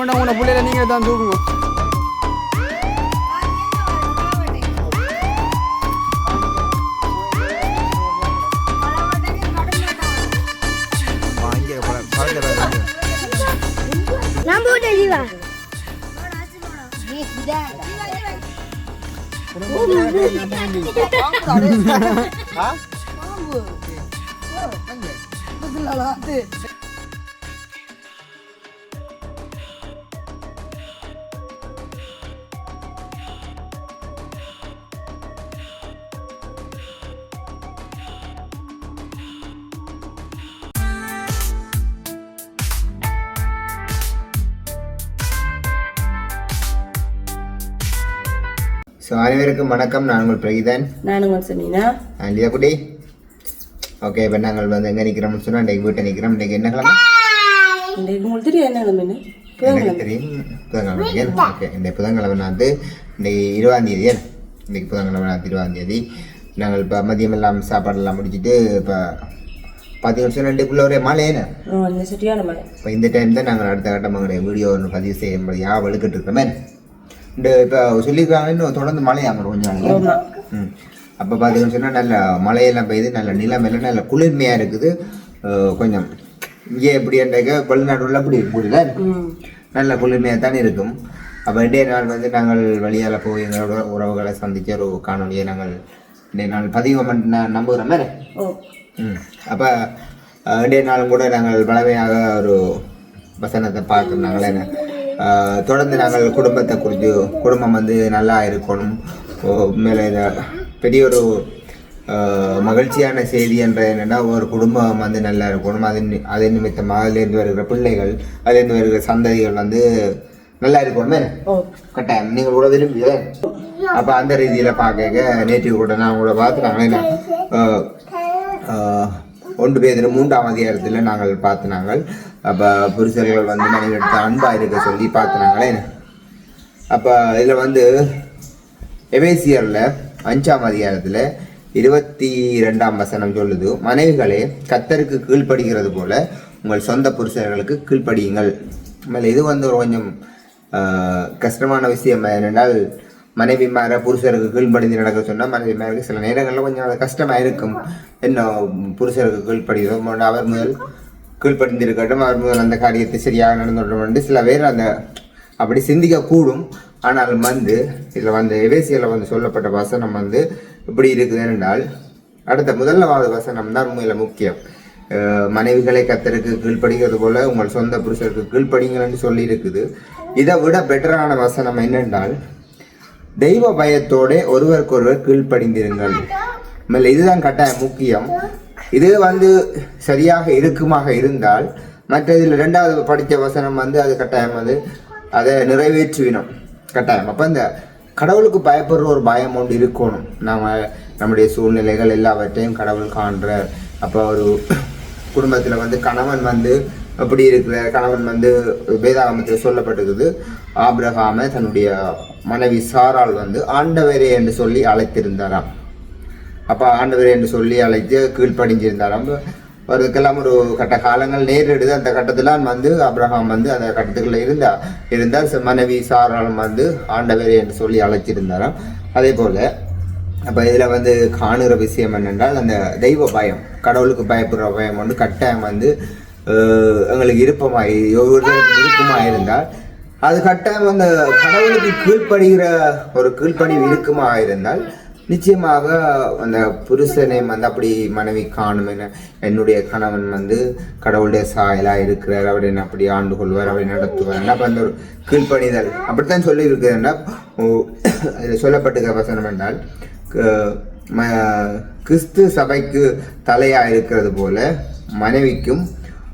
உங்களோட உங்களோட பிள்ளையில நீங்கள் தான் தூக்குங்க. நான் ஸோ அனைவருக்கும் வணக்கம். நான் உங்கள் பிரகிதன். நான் உங்கள் சொன்னீங்கன்னா லியா குட்டி. ஓகே இப்போ நாங்கள் வந்து எங்கே நிற்கிறோம்னு சொன்னால் இன்றைக்கு வீட்டை நிற்கிறோம் இன்றைக்கு என்ன கிழமை? இன்றைக்கு உங்களுக்கு தெரியும் என்ன கிழமைன்னு எனக்கு தெரியும். புதன்கிழமை ஓகே இந்த புதன்கிழமை நான் வந்து இன்றைக்கு இருபதாம் தேதி இன்றைக்கு புதன்கிழமை நான் இருபதாம் தேதி. நாங்கள் இப்போ மதியம் எல்லாம் சாப்பாடெல்லாம் முடிச்சுட்டு இப்போ பார்த்தீங்கன்னு சொன்னால் இன்றைக்குள்ள ஒரே மழை என்ன? ஆ, இந்த சரியான மழை. இப்போ இந்த டைம் தான் நாங்கள் அடுத்த கட்டம் எங்களுடைய வீடியோ ஒன்று பதிவு செய்யும்படியாக வெளுக்கிட்டு இருக்கிறோமே. இந்த இப்போ சொல்லியிருக்காங்க இன்னும் தொடர்ந்து மழையாம கொஞ்சம். ம். அப்போ பார்த்தீங்கன்னு சொன்னால் நல்ல மழையெல்லாம் பெய்யுது நல்ல நிலமெல்லாம் நல்ல குளிர்மையாக இருக்குது. கொஞ்சம் இங்கே எப்படின்றாக்க வெளிநாடுல அப்படி இருக்குல்ல நல்ல குளிர்மையாக தானே இருக்கும். அப்போ இன்றைய நாள் வந்து நாங்கள் வழியால் போய் எங்களோட உறவுகளை சந்திச்ச ஒரு காணொலியை நாங்கள் இன்றைய நாள் பதிவு பண்ண நான் நம்புகிறோம் மாதிரி ம். அப்போ இன்றைய நாளும் கூட நாங்கள் பலமையாக ஒரு வசனத்தை பார்த்தோம் நாங்கள் தொடர்ந்து நாங்கள் குடும்பத்தை குறித்து குடும்பம் வந்து நல்லா இருக்கணும். மேலே பெரிய ஒரு மகிழ்ச்சியான செய்தி என்ற என்னென்னா ஒரு குடும்பம் வந்து நல்லா இருக்கணும். அது அது நிமித்தமாக அதிலேருந்து வருகிற பிள்ளைகள் அதிலேருந்து வருகிற சந்ததிகள் வந்து நல்லா இருக்கணுமே. கட்டாயம். நீங்கள் கூட விரும்பிய அப்போ அந்த ரீதியில் பார்க்க நேற்று கூட நான் கூட பார்த்து நாங்கள் என்ன அஹ், அஹ், ஒன்று பேர் மூன்றாம் அதிகாரத்தில் நாங்கள் பார்த்து நாங்கள் அப்போ புருஷர்கள் வந்து மனைவிடத்து அன்பாக இருக்க சொல்லி பார்த்துனாங்களே. அப்போ இதில் வந்து எவேசியரில் அஞ்சாம் அதிகாரத்தில் இருபத்தி ரெண்டாம் வசனம் சொல்லுது மனைவிகளே கத்தருக்கு கீழ்ப்படுகிறது போல உங்கள் சொந்த புருஷர்களுக்கு கீழ்ப்படியுங்கள். மேலே இது வந்து ஒரு கொஞ்சம் கஷ்டமான விஷயம் என்னென்னால் மனைவி மேல புருஷருக்கு கீழ்ப்படிந்து நடக்க சொன்னால் மனைவி மேலே சில நேரங்களில் கொஞ்சம் கஷ்டமாக இருக்கும். என்ன புருஷருக்கு கீழ்ப்படுகிறோம் அவர் முதல் கீழ்ப்படிந்திருக்கட்டும். அவர் முதல் அந்த காரியத்தை சரியாக நடந்துவிட்டோம் சில பேர் அந்த அப்படி சிந்திக்க கூடும் ஆனால் வந்து இதில் வந்து எவேசியில் வந்து சொல்லப்பட்ட வசனம் வந்து இப்படி இருக்குது என்றால் அடுத்த முதலாவது வசனம் தான் உண்மையில் முக்கியம். மனைவிகளை கத்தருக்கு கீழ்ப்படுகிறது போல உங்கள் சொந்த புருஷருக்கு கீழ்ப்படிங்கள்னு சொல்லி இருக்குது. இதை விட பெட்டரான வசனம் என்னென்றால் தெய்வ பயத்தோட ஒருவருக்கொருவர் கீழ்ப்படிந்திருங்கள். இதுதான் கட்டாயம் முக்கியம். இது வந்து சரியாக இருக்குமாக இருந்தால் மற்ற இதில் ரெண்டாவது படித்த வசனம் வந்து அது கட்டாயம் வந்து அதை நிறைவேற்றுவினோம் கட்டாயம். அப்போ இந்த கடவுளுக்கு பயப்படுற ஒரு பயம் ஒன்று இருக்கணும். நாம் நம்முடைய சூழ்நிலைகள் எல்லாவற்றையும் கடவுள் காண்ற அப்போ ஒரு குடும்பத்தில் வந்து கணவன் வந்து அப்படி இருக்கிற கணவன் வந்து வேதாகமத்தில் சொல்லப்பட்டிருக்குது ஆப்ரஹாம தன்னுடைய மனைவி சாரால் வந்து ஆண்டவரே என்று சொல்லி அழைத்திருந்தாராம். அப்போ ஆண்டவர் என்று சொல்லி அழைத்து கீழ்ப்படிஞ்சிருந்தாராம். அவருக்கெல்லாம் ஒரு கட்ட காலங்கள் நேரிடுது. அந்த கட்டத்தில் வந்து அப்ரஹாம் வந்து அந்த கட்டத்துக்குள்ள இருந்தா இருந்தால் ச- மனைவி சாராளும் வந்து ஆண்டவர் என்று சொல்லி அழைச்சிருந்தாராம் அதே போல அப்போ இதில் வந்து காணுகிற விஷயம் என்னென்றால் அந்த தெய்வ பயம் கடவுளுக்கு பயப்படுற பயம் வந்து கட்டாயம் வந்து எங்களுக்கு இருப்பமாய் ஒவ்வொருத்தருக்கும் விருப்பமாக இருந்தால் அது கட்டாயம் அந்த கடவுளுக்கு கீழ்ப்படுகிற ஒரு கீழ்ப்படி இருக்குமா இருந்தால் நிச்சயமாக அந்த புருஷனை வந்து அப்படி மனைவி காணும் என என்னுடைய கணவன் வந்து கடவுளுடைய சாயலா இருக்கிறார். அவர் என்ன அப்படி ஆண்டு கொள்வார் அவரை நடத்துவார். அப்போ அந்த ஒரு கீழ்ப்பணிதல் அப்படித்தான் சொல்லி இருக்கிறேன்னா அதில் சொல்லப்பட்டிருக்க வசனம் என்றால் க- ம- கிறிஸ்து சபைக்கு தலையா இருக்கிறது போல மனைவிக்கும்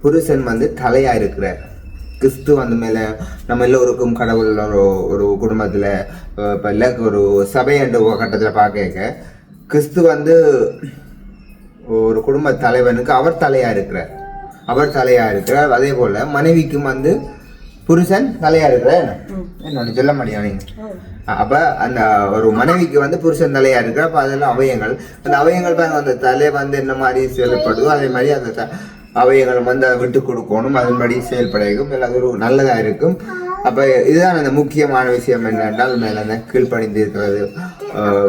புருஷன் வந்து தலையா இருக்கிறார் கிறிஸ்து வந்து மேலே நம்ம எல்லோருக்கும் கடவுள் ஒரு ஒரு குடும்பத்தில் இப்போ இல்லை ஒரு சபை என்ற கட்டத்தில் பார்க்க கிறிஸ்து வந்து ஒரு குடும்ப தலைவனுக்கு அவர் தலையா இருக்கிறார். அவர் தலையா இருக்கிறார். அதே போல மனைவிக்கும் வந்து புருஷன் தலையா இருக்கிறார். என்ன? சொல்ல முடியும் அப்ப அந்த ஒரு மனைவிக்கு வந்து புருஷன் தலையா இருக்கிற அப்ப அதெல்லாம் அவயங்கள். அந்த அவயங்கள் பாருங்க அந்த தலை வந்து என்ன மாதிரி செயல்படுதோ அதே மாதிரி அந்த த- வந்து அதை விட்டு கொடுக்கணும். அதன்படி செயல்படையும் அது ஒரு நல்லதாக இருக்கும். அப்போ இதுதான் அந்த முக்கியமான விஷயம் என்னென்றால் மேலே அந்த கீழ்ப்படிந்து இருக்கிறது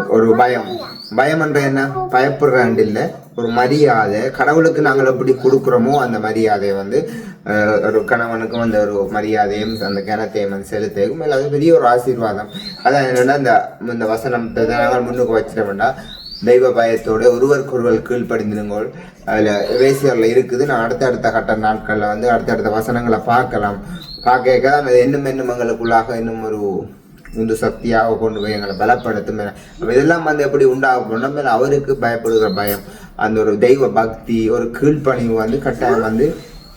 ஒரு பயம். பயம் என்ற என்ன? பயப்படுறாண்டு இல்லை. ஒரு மரியாதை. கடவுளுக்கு நாங்கள் எப்படி கொடுக்குறோமோ அந்த மரியாதையை வந்து ஒரு கணவனுக்கும் அந்த ஒரு மரியாதையும் அந்த கிணத்தையும் வந்து செலுத்தையும் மேல அது பெரிய ஒரு ஆசீர்வாதம். அதான் என்னென்னா இந்த இந்த வசனத்தை நாங்கள் முன்னுக்கு வச்சிட வேண்டாம் தெய்வ பயத்தோட ஒருவருக்கொருவர் கீழ்ப்படிந்திருங்கோள். அதில் வேசியரில் இருக்குது. நான் அடுத்த அடுத்த கட்ட நாட்களில் வந்து அடுத்தடுத்த வசனங்களை பார்க்கலாம். பார்க்க அது இன்னும் இன்னும் எங்களுக்குள்ளாக இன்னும் ஒரு உந்து சக்தியாக கொண்டு போய் எங்களை பலப்படுத்தும் இதெல்லாம் வந்து எப்படி உண்டாக போனோம் அவருக்கு பயப்படுகிற பயம் அந்த ஒரு தெய்வ பக்தி ஒரு கீழ்ப்பணிவு வந்து கட்டாயம் வந்து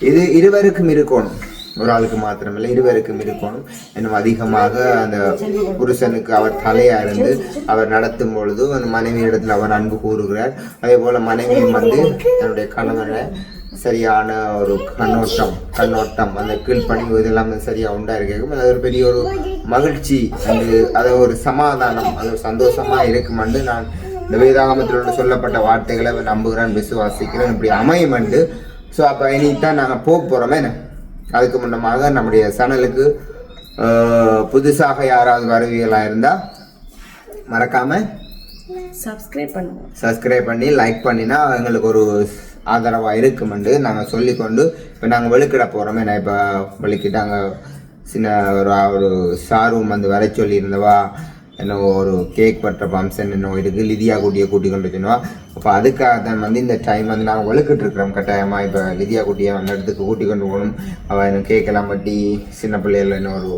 இது இருவருக்கும் இருக்கணும். ஒரு ஆளுக்கு மாத்திரமில்லை இருவருக்கும் இருக்கணும். இன்னும் அதிகமாக அந்த புருஷனுக்கு அவர் தலையா இருந்து அவர் நடத்தும் பொழுது அந்த மனைவி இடத்துல அவர் அன்பு கூறுகிறார். அதே போல மனைவியும் வந்து தன்னுடைய கணவனை சரியான ஒரு கண்ணோட்டம் கண்ணோட்டம் அந்த கீழ்ப்பணிவு இதெல்லாம் சரியாக சரியா உண்டா இருக்கும் அது ஒரு பெரிய ஒரு மகிழ்ச்சி அது அது ஒரு சமாதானம் அது ஒரு சந்தோஷமா இருக்குமென்று நான் இந்த வேதாகமத்தில் உள்ள சொல்லப்பட்ட வார்த்தைகளை நம்புகிறேன் விசுவாசிக்கிறேன். இப்படி அமையும் ஸோ அப்போ இனித்தான் நாங்கள் போக போகிறோமே என்ன? அதுக்கு முன்னமாக நம்முடைய சேனலுக்கு புதுசாக யாராவது வருவீர்களாக இருந்தால் மறக்காமல் சப்ஸ்கிரைப் பண்ணுங்க. சப்ஸ்கிரைப் பண்ணி லைக் பண்ணினா எங்களுக்கு ஒரு ஆதரவாக இருக்குமெண்டு நாங்கள் சொல்லிக்கொண்டு இப்போ நாங்கள் வெளுக்கிட போகிறோமே நான் இப்போ வெளுக்கிட்டாங்க சின்ன ஒரு ஒரு ஷாரூம் வந்து வர சொல்லியிருந்தவா என்ன ஒரு கேக் பற்ற ஃபங்க்ஷன் என்ன இருக்குது லிதியா கூட்டியை கூட்டி கொண்டு அப்போ அதுக்காக தான் வந்து இந்த டைம் வந்து நாங்கள் வெளுக்கிட்டு இருக்கிறோம். கட்டாயமாக இப்போ லிதியா குட்டியை அந்த இடத்துக்கு கூட்டி கொண்டு போகணும். அவள் என்ன கேக்கெல்லாம் பட்டி சின்ன பிள்ளைகள் என்ன ஒரு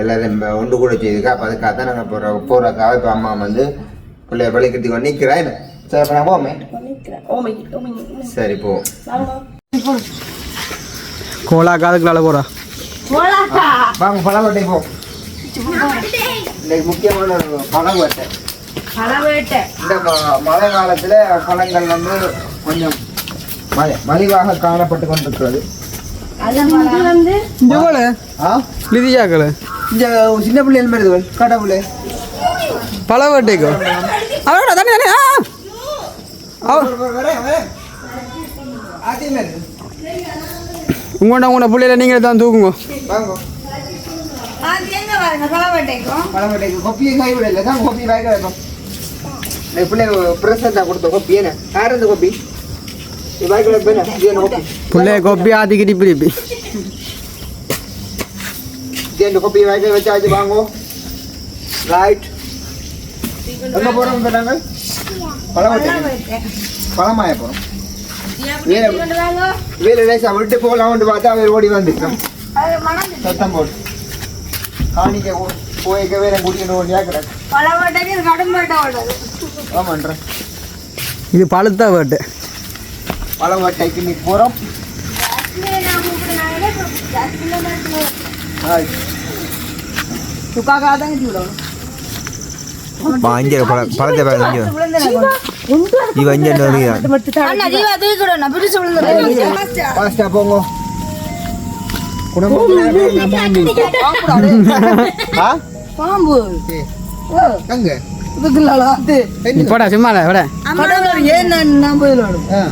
எல்லாரும் ஒன்று கூட செய்துக்கா. அப்போ அதுக்காக தான் நாங்கள் போகிற போகிறக்காக இப்போ அம்மா வந்து பிள்ளைய பள்ளிக்கட்டி கொண்டு நிற்கிறேன் என்ன? சரி அப்போ நான் போமே சரி போ. கோலா காதுக்குள்ள போறா. வாங்க பழவட்டை போ. இன்னைக்கு முக்கியமான ஒரு பழவட்டை பழவேட்டை இந்த மழை காலத்தில் பழங்கள் வந்து கொஞ்சம் மலி மலிவாக காணப்பட்டு கொண்டிருக்கிறது. சின்ன பிள்ளைகள் மாதிரி கடவுளே. பல வட்டைக்கோ? அவரோட ஆ! அவ உங்கள்கிட்ட உங்களோட பிள்ளையில நீங்களே தான் தூக்குங்க. வாங்க. பழவட்டைக்கு கொப்பியை கைவிடல தான் கொப்பி வாய்க்க வைப்போம் பிள்ளை பிரசண்டா கொடுத்த கொப்பி. என்ன? யார் இந்த கொப்பி? பிள்ளைய கொப்பி ஆத்திக்கிட்டு இப்படி இந்த கொப்பி? வாய்க்க வச்சாச்சு வாங்கோ. ரைட் எங்க போறோம் இப்போ நாங்கள் பழவட்டை பழமாய போறோம். வேற வேற லேசா விட்டு போகலாம்னு பார்த்தா அவர் ஓடி வந்துட்டோம். சத்தம் போட்டு. காணிக்க போய்க்க வேற குடிக்கணும் ஓடியா கிடக்கு ஆமான்றேன் இது பழுத்த வட்டு. பழவட்டைக்கு நீ பழத்தை அஞ்சு Fast ஆ போங்க. பாம்பு. நீ போடா சும்மா விட. ஏன் நம்ம ஆ.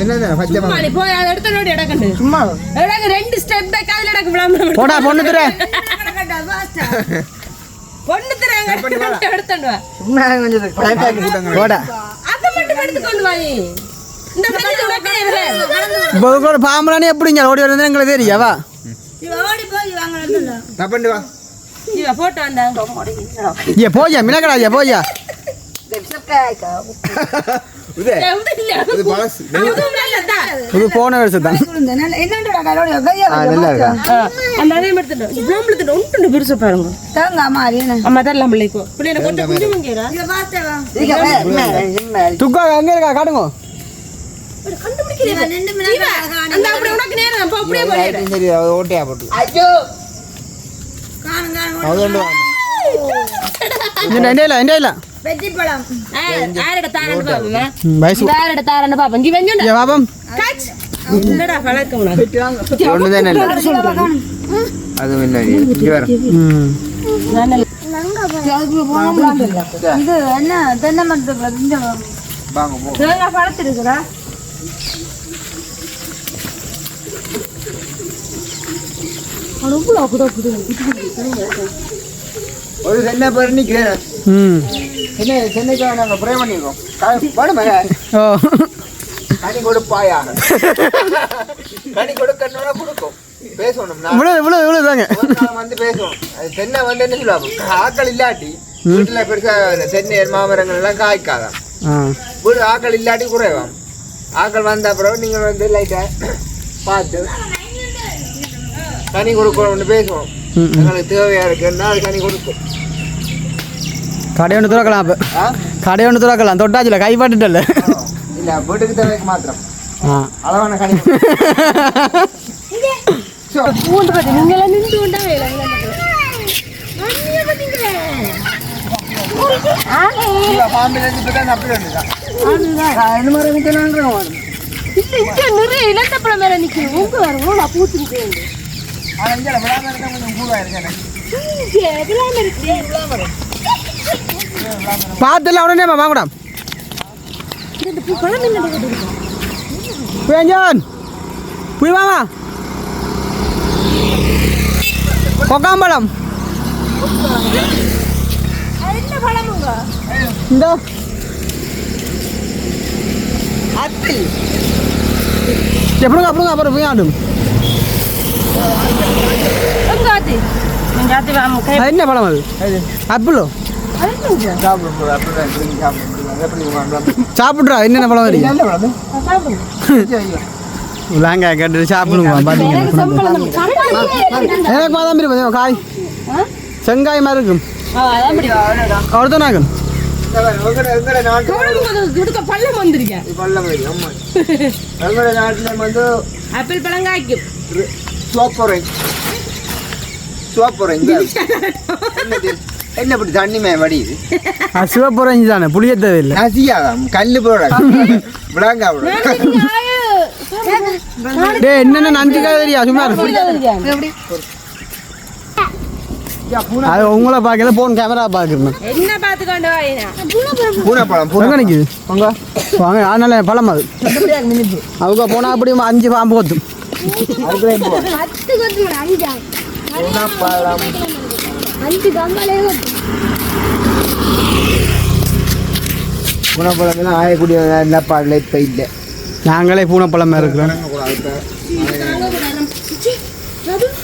என்னது பச்சை சும்மா நீ போய் அதை எடுத்த நோடி இடக்கண்டு சும்மா. எனக்கு ரெண்டு ஸ்டெப் பேக் அதில் எனக்கு விளாம்பு போடா பொண்ணு துற பொண்ணு தராங்க எடுத்துட்டு போடா அதை மட்டும் எடுத்து கொண்டு வா ஒரு பாம்புலானே எப்படிங்க? ஓடி வருது எங்களுக்கு தெரியாவா ஏ போயா மினக்கடா ஐயா போயா புது போன வருஷம் தான். ஆ நல்லா இருக்கா? அந்த அதையும் எடுத்துட்டு இவ்வளவு எடுத்துட்டு ஒன்று பெருசா பாருங்க. அம்மா தரலாம் பிள்ளைக்கு பிள்ளைங்க கொஞ்சம் கொஞ்சம் மங்கியரா துக்கா அங்க இருக்கா? காட்டுங்க. இது என்ன தென்னை மரத்துக்கு வாங்க போ தேங்காய் பழத்திருக்குதா ஒரு சென்னை பேர் நிற்கிறேன் சென்னை சென்னைக்கு நாங்கள் ப்ரே பண்ணியிருக்கோம் ஓ. கனி கொடுப்பாயா? கனி கொடுக்கணும்னா கொடுக்கும். பேசணும். இவ்வளோ இவ்வளோ இவ்வளோ தாங்க. வந்து பேசுவோம். தென்னை வந்து என்ன சொல்லுவாங்க ஆக்கள் இல்லாட்டி வீட்டுல பெருசா இந்த தென்னை மாமரங்கள் எல்லாம் காய்க்காதான் வீடு ஆக்கள் இல்லாட்டி குறைவாம். ஆக்கள் வந்த அப்புறம் நீங்க வந்து லைட்டா பார்த்து கனி கொடுக்கணும்னு பேசுவோம். எங்களுக்கு தேவையா இருக்குன்னா அது கனி கொடுக்கும் கடை ஒன்று துறக்கலாம் அப்போ? கடை ஒன்று துறக்கலாம். தொட்டாச்சுல கைப்பட்டுட்டல இல்ல வீட்டுக்கு தேவைக்கு மாத்திரம். அளவான கனி பூண்டு பத்தி நீங்க எல்லாம் நின்று கொண்டா இல்ல, நிறைய இலந்த பழம் மேல நிக்கணும் உங்க வேற ஓலா பூத்துட்டு பார்த்துல உடனே வாங்கடா பழம் போய் கொக்காம்பழம். பழமுங்க இந்த. எப்படிங்க அப்புறம் அப்புறம் போய் ஆடும் என்ன பழம் அது? ஆப்பிளோ? வாங்கலாம் சாப்பிட்றா என்னென்ன பழம் இருக்கு கேட்டு சாப்பிடுங்க பார்த்தீங்கன்னா எனக்கு பார்த்தீங்க காய். செங்காய் மாதிரி இருக்கும். நாட்டு துடுக்க பள்ளம் வந்திருக்கேன் பள்ளம் எங்கட நாட்டுல வந்து ஆப்பிள் பழம் காய்க்கும். சோப்புரை சோப்புரை என்னது? என்ன இப்படி தண்ணி மே வடியுது? சிவப்புரஞ்சி தானே புளிய தேவையில்லை. நசியாதாம் கல்லு போட விடாங்க டே என்னென்ன நஞ்சுக்காக தெரியா சும்மா. அது உங்களை பார்க்கல போன் கேமரா பார்க்கணும் என்ன நிற்குது வாங்க. வாங்க அதனால பழம் அது. அவங்க போனால் அப்படி அஞ்சு பாம்பு கொத்தும். பூனைப்பழம் எல்லாம் ஆயக்கூடிய நல்ல பாடல இப்ப இல்லை. நாங்களே பூனைப்பழம் இருக்கிறோம் சரி அப்ப என்ன செய்வோம் எங்க போறீங்க குடிக்க போறீங்க நான் கூட குடிக்க போகுது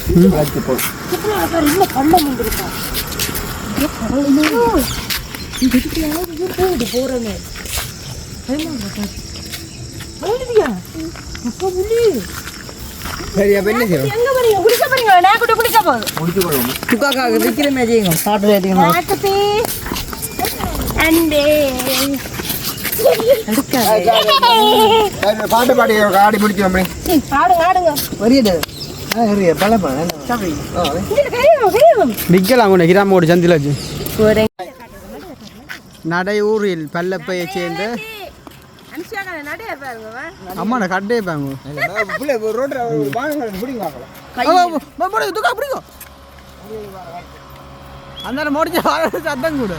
முடிச்சு கொள்வோம் துக்காக்காக விற்கிறமே செய்யுங்க பாட்டு பாடி ஆடி முடிச்சு அப்படி ஆடுங்க ஆடுங்க வரியது. பழம் இங்க விற்கலாம் கொண்டு கிராமோட சந்தில வச்சு போறேன் நடையூரில் பல்லப்பையை சேர்ந்த அம்மா கட்டே பாங்க அந்த முடிஞ்ச சத்தம் கூட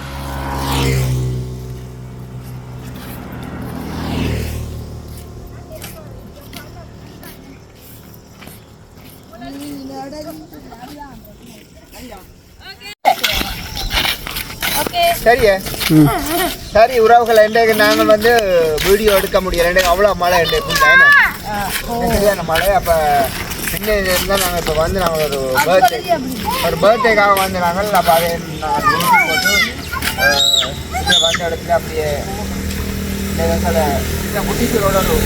சரியே சரி உறவுகள் இன்றைக்கு நாங்கள் வந்து வீடியோ எடுக்க முடியல? இன்றைக்கு அவ்வளோ மழை இன்றைக்கு சரியான மழை. அப்போ சின்ன இருந்தால் நாங்கள் இப்போ வந்து நாங்கள் ஒரு பர்த்டே ஒரு பர்த்டேக்காக வந்து நாங்கள் அப்போ அதை நாங்கள் music போட்டு வந்த இடத்துல அப்படியே இந்த குட்டிகளோட ஒரு.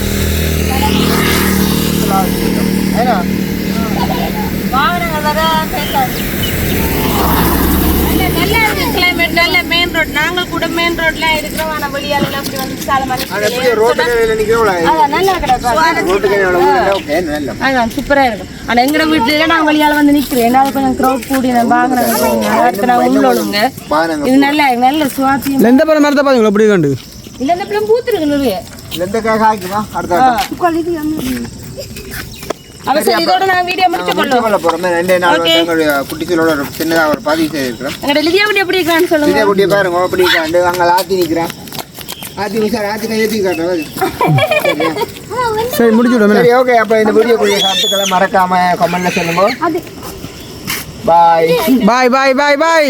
ஏன்னா வாகனங்கள் வர பேசாது நல்லா இருக்கு கிளைமேட் நல்ல மெயின் ரோட் நாங்கள் கூட மெயின் ரோட்ல இருக்கிறோம் ஆனா வெளியால எல்லாம் வந்து சாலை மாதிரி அதான் நல்லா கிடக்கும் நல்ல அதான் சூப்பரா இருக்கும். ஆனா எங்கட வீட்டுல நான் வெளியால வந்து நிக்கிறேன். என்னால கொஞ்சம் க்ரௌட் கூடி நான் வாங்கினேன் அடுத்து நான் உள்ள ஒழுங்க பாருங்க. இது நல்ல நல்ல சுவாத்தியம். எந்த பழம் மரத்தை பாருங்களா எப்படி கண்டு. இல்ல இந்த பிள்ளை பூத்துருக்கு நிறைய எந்த காய் காய்க்குமா? அடுத்த அவ சரி இதோட நான் வீடியோ முடிச்சு கொள்ளும் கொள்ள போறோம் ரெண்டே நாள் குட்டிகளோட ஒரு சின்னதாக ஒரு பதிவு செய்திருக்கிறோம். எங்கட லிதியா குட்டி எப்படி இருக்கான்னு சொல்லுங்க. இதே குட்டியை பாருங்க அப்படி காண்டு அங்கே ஆத்தி நிற்கிறேன் ஆத்தி சார் ஆத்தி கை ஏற்றி காட்டுறேன் சரி முடிச்சு விடுவோம் சரி ஓகே அப்போ இந்த வீடியோக்குரிய கருத்துக்களை மறக்காம கமெண்ட்ல சொல்லுங்க. பாய் பாய் பாய் பாய் பாய்